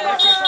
Thank you.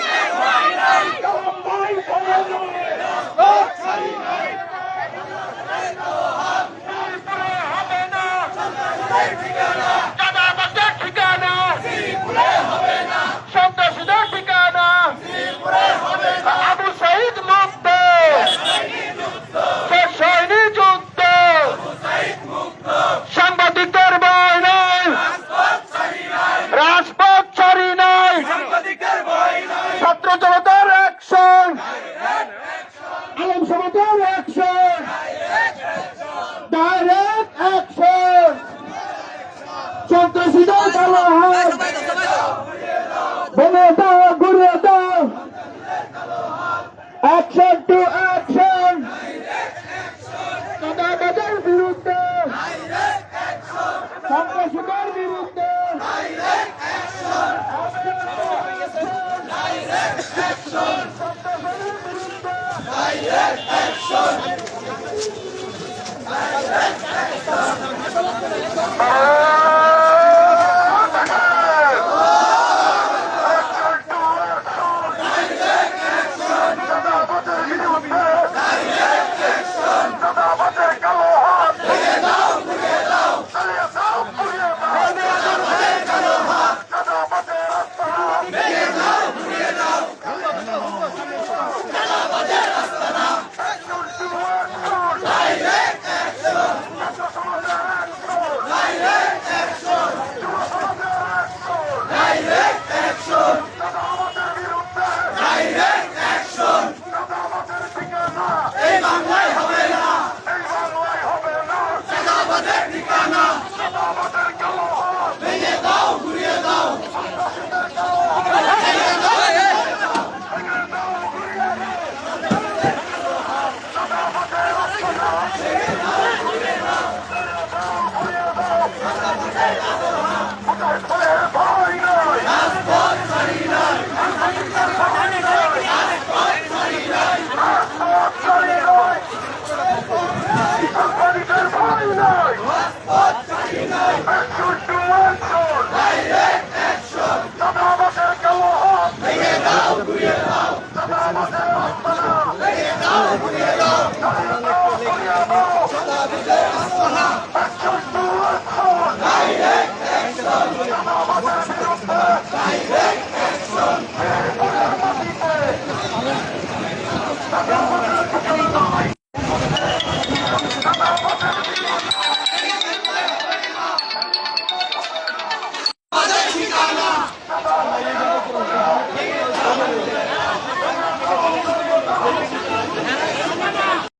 ভেঙে দাও ঘুরে দাও অ্যাকশন টু অ্যাকশন কাদাবাজার বিরুদ্ধে সন্ত্রাসীদের বিরুদ্ধে Direct action!